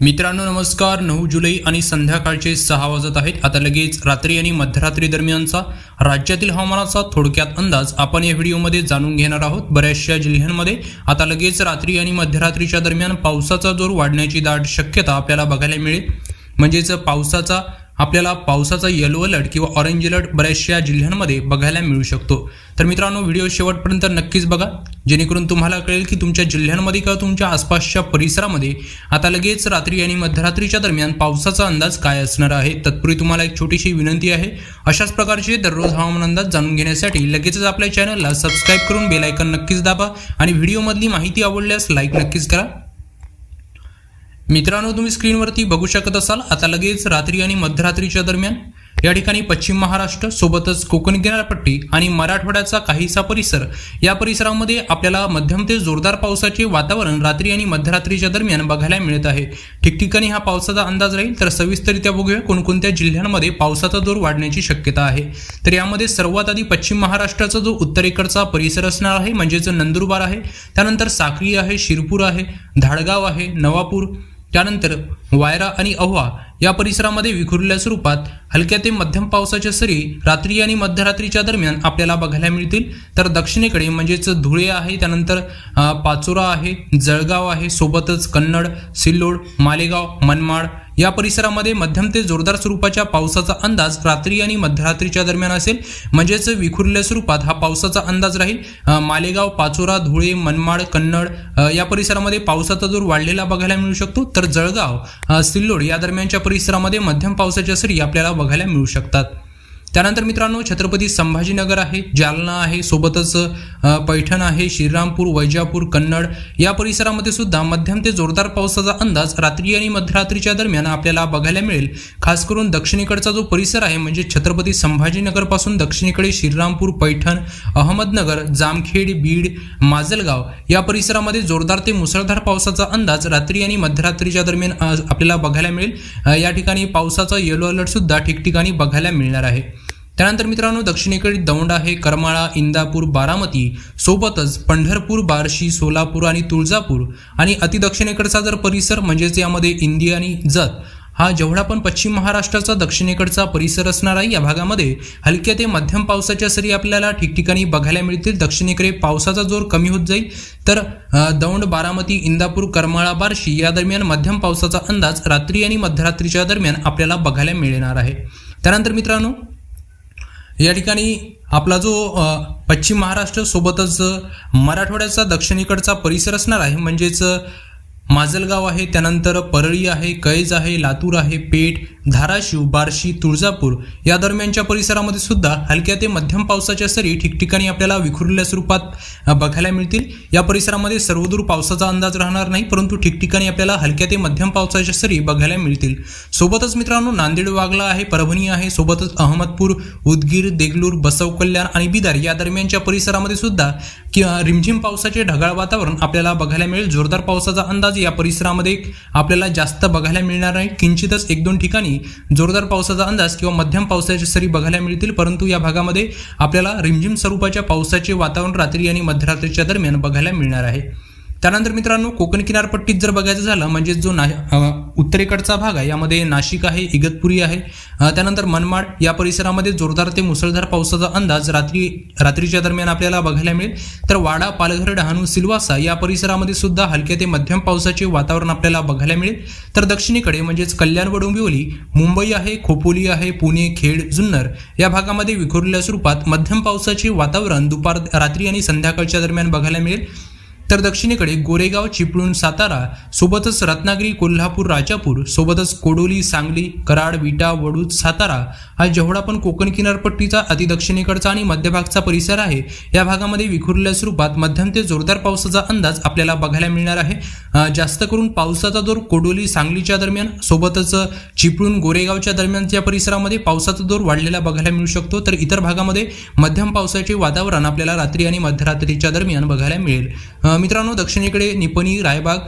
मित्रांनो नमस्कार. नऊ जुलै आणि संध्याकाळचे सहा वाजत आहेत. आता लगेच रात्री आणि मध्यरात्री दरम्यानचा राज्यातील हवामानाचा थोडक्यात अंदाज आपण या व्हिडिओमध्ये जाणून घेणार आहोत. बऱ्याचशा जिल्ह्यांमध्ये आता लगेच रात्री आणि मध्यरात्रीच्या दरम्यान पावसाचा जोर वाढण्याची दाट शक्यता आपल्याला बघायला मिळेल. म्हणजेच पावसाचा आपल्याला पावसाचा येलो अलर्ट किंवा ऑरेंज अलर्ट बऱ्याचशा जिल्ह्यांमध्ये बघायला मिळू शकतो. तर मित्रांनो व्हिडिओ शेवटपर्यंत नक्कीच बघा. जेणेकरून तुम्हाला कळेल की तुमच्या जिल्ह्यांमध्ये किंवा तुमच्या आसपासच्या परिसरामध्ये आता लगेच रात्री आणि मध्यरात्रीच्या दरम्यान पावसाचा अंदाज काय असणार आहे? तत्पूर्वी तुम्हाला एक छोटीशी विनंती आहे. अशाच प्रकारचे दररोज हवामान अंदाज जाणून घेण्यासाठी लगेचच आपल्या चॅनलला सबस्क्राईब करून बेलायकन नक्कीच दाबा आणि व्हिडिओमधली माहिती आवडल्यास लाईक नक्कीच करा. मित्रांनो तुम्ही स्क्रीनवरती बघू शकत असाल आता लगेच रात्री आणि मध्यरात्रीच्या दरम्यान या ठिकाणी पश्चिम महाराष्ट्र सोबतच कोकण किनारपट्टी आणि मराठवाड्याचा काहीसा परिसर या परिसरामध्ये आपल्याला मध्यम ते जोरदार पावसाचे वातावरण रात्री आणि मध्यरात्रीच्या दरम्यान बघायला मिळत आहे. ठिकठिकाणी हा पावसाचा अंदाज राहील तर सविस्तरित्या बघूया कोणकोणत्या जिल्ह्यांमध्ये पावसाचा जोर वाढण्याची शक्यता आहे. तर यामध्ये सर्वात आधी पश्चिम महाराष्ट्राचा जो उत्तरेकडचा परिसर असणार आहे म्हणजेच नंदुरबार आहे त्यानंतर साक्री आहे शिरपूर आहे धाडगाव आहे नवापूर त्यानंतर वायरा आणि अहवा या परिसरामध्ये विखुरलेल्या स्वरूपात हलक्या ते मध्यम पावसाच्या सरी रात्री आणि मध्यरात्रीच्या दरम्यान आपल्याला बघायला मिळतील. तर दक्षिणेकडे म्हणजेच धुळे आहे त्यानंतर पाचोरा आहे जळगाव आहे सोबतच कन्नड सिल्लोड मालेगाव मनमाड या परिसरामध्ये मध्यम ते जोरदार स्वरूपाच्या पावसाचा अंदाज रात्री आणि मध्यरात्रीच्या दरम्यान असेल. म्हणजेच विखुरल्या स्वरूपात हा पावसाचा अंदाज राहील. मालेगाव पाचोरा धुळे मनमाड कन्नड या परिसरामध्ये पावसाचा जोर वाढलेला बघायला मिळू शकतो. तर जळगाव सिल्लोड या दरम्यानच्या परिसरामध्ये मध्यम पावसाच्या सरी आपल्याला बघायला मिळू शकतात. त्यानंतर मित्रांनो छत्रपती संभाजीनगर आहे जालना आहे सोबतच पैठण आहे श्रीरामपूर वैजापूर कन्नड या परिसरामध्ये सुद्धा मध्यम ते जोरदार पावसाचा अंदाज रात्री आणि मध्यरात्रीच्या दरम्यान आपल्याला बघायला मिळेल. खास करून दक्षिणेकडचा जो परिसर आहे म्हणजे छत्रपती संभाजीनगरपासून दक्षिणेकडे श्रीरामपूर पैठण अहमदनगर जामखेड बीड माजलगाव या परिसरामध्ये जोरदार ते मुसळधार पावसाचा अंदाज रात्री आणि मध्यरात्रीच्या दरम्यान आपल्याला बघायला मिळेल. या ठिकाणी पावसाचा येलो अलर्ट सुद्धा ठिकठिकाणी बघायला मिळणार आहे. त्यानंतर मित्रांनो दक्षिणेकडे दौंड आहे करमाळा इंदापूर बारामती सोबतच पंढरपूर बार्शी सोलापूर आणि तुळजापूर आणि अतिदक्षिणेकडचा जर परिसर म्हणजेच यामध्ये इंदी आणि जत हा जेवढा पण पश्चिम महाराष्ट्राचा दक्षिणेकडचा परिसर असणार आहे या भागामध्ये हलक्या ते मध्यम पावसाच्या सरी आपल्याला ठिकठिकाणी बघायला मिळतील. दक्षिणेकडे पावसाचा जोर कमी होत जाईल. तर दौंड बारामती इंदापूर करमाळा बार्शी या दरम्यान मध्यम पावसाचा अंदाज रात्री आणि मध्यरात्रीच्या दरम्यान आपल्याला बघायला मिळणार आहे. त्यानंतर मित्रांनो या ठिकाणी आपला जो पश्चिम महाराष्ट्र सोबतच मराठवाड्याचा दक्षिणेकडचा परिसर असणार आहे. म्हणजेच माजलगाव आहे त्यानंतर परळी आहे कैज आहे लातूर आहे पेठ धाराशिव बार्शी तुळजापूर या दरम्यानच्या परिसरामध्ये सुद्धा हलक्या ते मध्यम पावसाच्या सरी ठिकठिकाणी आपल्याला विखुरलेल्या स्वरूपात बघायला मिळतील. या परिसरामध्ये सर्वदूर पावसाचा अंदाज राहणार नाही परंतु ठिकठिकाणी आपल्याला हलक्या ते मध्यम पावसाच्या सरी बघायला मिळतील. सोबतच मित्रांनो नांदेड वागला आहे परभणी आहे सोबतच अहमदपूर उदगीर देगलूर बसव कल्याण आणि बिदार या दरम्यानच्या परिसरामध्ये सुद्धा किंवा रिमझिम पावसाचे ढगाळ वातावरण आपल्याला बघायला मिळेल. जोरदार पावसाचा अंदाज या परिसरामध्ये आपल्याला जास्त बघायला मिळणार नाही. किंचितच एक दोन ठिकाणी जोरदार पावसाचा अंदाज किंवा मध्यम पावसाच्या सरी बघायला मिळतील परंतु या भागामध्ये आपल्याला रिमझिम स्वरूपाच्या पावसाचे वातावरण रात्री आणि मध्यरात्रीच्या दरम्यान बघायला मिळणार आहे. त्यानंतर मित्रांनो कोकण किनारपट्टीत जर बघायचं झालं म्हणजे जो ना उत्तरेकडचा भाग आहे. यामध्ये नाशिक आहे इगतपुरी आहे. त्यानंतर मनमाड या परिसरामध्ये जोरदार ते मुसळधार पावसाचा अंदाज रात्री रात्रीच्या दरम्यान आपल्याला बघायला मिळेल. तर वाडा पालघर डहाणू सिलवासा या परिसरामध्ये सुद्धा हलक्या ते मध्यम पावसाचे वातावरण आपल्याला बघायला मिळेल. तर दक्षिणेकडे म्हणजेच कल्याण व डोंबिवली मुंबई आहे खोपोली आहे पुणे खेड जुन्नर या भागामध्ये विखुरलेल्या स्वरूपात मध्यम पावसाचे वातावरण दुपार रात्री आणि संध्याकाळच्या दरम्यान बघायला मिळेल. तर दक्षिणेकडे गोरेगाव चिपळूण सातारा सोबतच रत्नागिरी कोल्हापूर राजापूर सोबतच कोडोली सांगली कराड विटा वडूद सातारा हा जेवढा पण कोकण किनारपट्टीचा अतिदक्षिणेकडचा आणि मध्यभागचा परिसर आहे या भागामध्ये विखुरलेल्या स्वरूपात मध्यम ते जोरदार पावसाचा अंदाज आपल्याला बघायला मिळणार आहे. जास्त करून पावसाचा जोर कोडोली सांगलीच्या दरम्यान सोबतच चिपळूण गोरेगावच्या दरम्यानच्या परिसरामध्ये पावसाचा जोर वाढलेला बघायला मिळू शकतो. तर इतर भागामध्ये मध्यम पावसाचे वातावरण आपल्याला रात्री आणि मध्यरात्रीच्या दरम्यान बघायला मिळेल. मित्रांनो दक्षिणेकडे निपणी रायबाग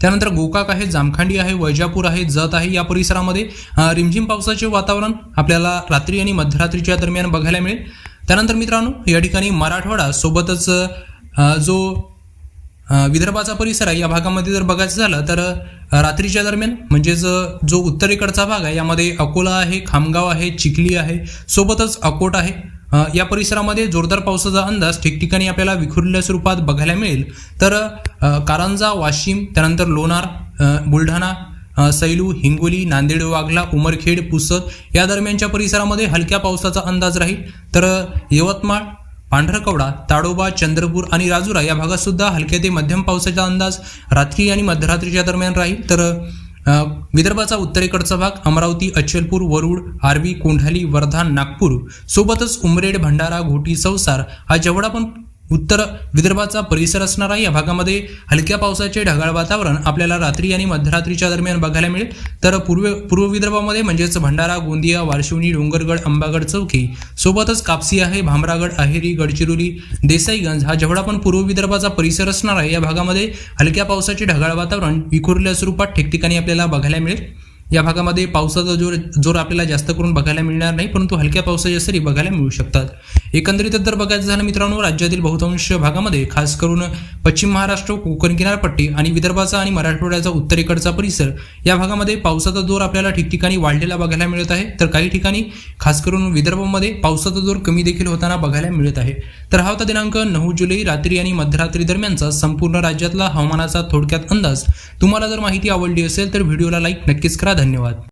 त्यानंतर गोकाक आहे जामखांडी आहे वैजापूर आहे जत आहे. या परिसरामध्ये रिमझिम पावसाचे वातावरण आपल्याला रात्री आणि मध्यरात्रीच्या दरम्यान बघायला मिळेल. त्यानंतर मित्रांनो या ठिकाणी मराठवाडा सोबतच जो विदर्भाचा परिसर आहे या भागामध्ये जर बघायचं झालं तर रात्रीच्या दरम्यान म्हणजेच जो उत्तरेकडचा भाग आहे यामध्ये अकोला आहे खामगाव आहे चिखली आहे सोबतच अकोट आहे. या परिसरामध्ये जोरदार पावसाचा अंदाज ठिकठिकाणी आपल्याला विखुरलेल्या स्वरूपात बघायला मिळेल. तर कारंजा वाशिम त्यानंतर लोणार बुलढाणा सैलू हिंगोली नांदेड वाघला उमरखेड पुसद या दरम्यानच्या परिसरामध्ये हलक्या पावसाचा अंदाज राहील. तर यवतमाळ पांढरकवडा ताडोबा चंद्रपूर आणि राजुरा या भागात सुद्धा हलक्या ते मध्यम पावसाचा अंदाज रात्री आणि मध्यरात्रीच्या दरम्यान राहील. तर विदर्भाचा उत्तरेकडचा भाग अमरावती अचलपूर वरुड आर्वी कोंढाली वर्धा नागपूर. सोबतच उमरेड भंडारा घोटी संसार हा जेवढा पण उत्तर विदर्भाचा परिसर असणार आहे. या भागामध्ये हलक्या पावसाचे ढगाळ वातावरण आपल्याला रात्री आणि मध्यरात्रीच्या दरम्यान बघायला मिळेल. तर पूर्व पूर्व विदर्भामध्ये म्हणजेच भंडारा गोंदिया वारशिवनी डोंगरगड अंबागड चौकी. सोबतच कापसी आहे भामरागड अहेरी गडचिरोली देसाईगंज हा जेवढा पण पूर्व विदर्भाचा परिसर असणार आहे या भागामध्ये हलक्या पावसाचे ढगाळ वातावरण विखुरल्या स्वरूपात ठिकठिकाणी आपल्याला बघायला मिळेल. या भागामध्ये पावसाचा जोर जोर आपल्याला जास्त करून बघायला मिळणार नाही परंतु हलक्या पावसाच्या सरी बघायला मिळू शकतात. एकंदरीत जर बघायचं झालं मित्रांनो राज्यातील बहुतांश भागामध्ये खास करून पश्चिम महाराष्ट्र कोकण किनारपट्टी आणि विदर्भाचा आणि मराठवाड्याचा उत्तरेकडचा परिसर या भागामध्ये पावसाचा जोर आपल्याला ठिकठिकाणी वाढलेला बघायला मिळत आहे. तर काही ठिकाणी खास करून विदर्भामध्ये पावसाचा जोर कमी देखील होताना बघायला मिळत आहे. तर हा होता दिनांक नऊ जुलै रात्री आणि मध्यरात्री दरम्यानचा संपूर्ण राज्यातला हवामानाचा थोडक्यात अंदाज. तुम्हाला जर माहिती आवडली असेल तर व्हिडिओला लाईक नक्कीच करा. धन्यवाद.